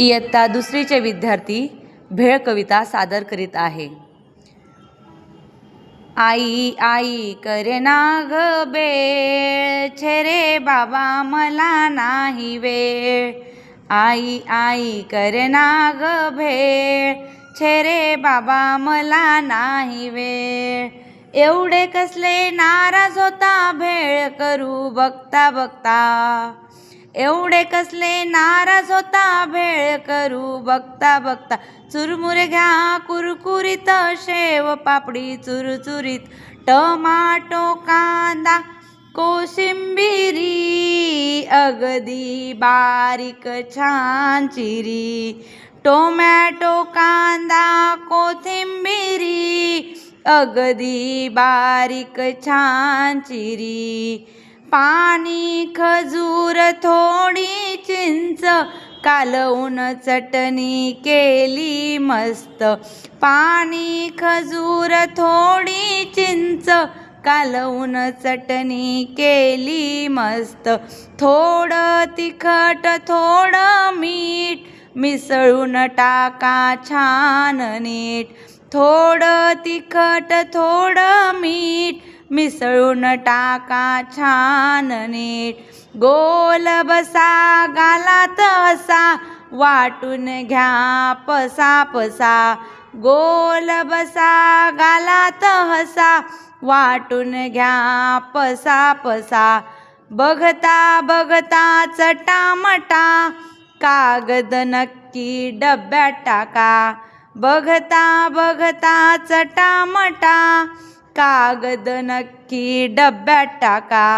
इयत्ता दुसरीचे विद्यार्थी भेळ कविता सादर करीत आहे. आई आई करे ना ग बेळ छे रे बाबा मला नाही वेळ. आई आई करे ना ग भेळ छे रे बाबा मला नाही वेळ. एवढे कसले नाराज होता भेळ करू बघता बघता एवढे कसले नाराज होता भेळ करू बघता बघता. चुरमुरे घ्या कुरकुरीत शेव पापडी चुरचुरीत. टमाटो कांदा कोशिंबिरी अगदी बारीक छान चिरी. टोमॅटो कांदा कोथिंबिरी अगदी बारीक छान चिरी. पाणी खजूर थोडी चिंच कालवून चटणी केली मस्त. पाणी खजूर थोडी चिंच कालवून चटणी केली मस्त. थोडं तिखट थोडं मीठ मिसळून टाका छान नीट. थोडं तिखट थोडं मीठ मिसळून टाका छान नीट. गोल बसा गालात हसा वाटून घ्या पसा पसा. गोल बसा गालात हसा. वाटून घ्या पसा पसा. बघता बघता चटामटा. कागद नक्की डब्यात टाका. बघता बघता चटामटा. कागद नक्की डब्यात टाका.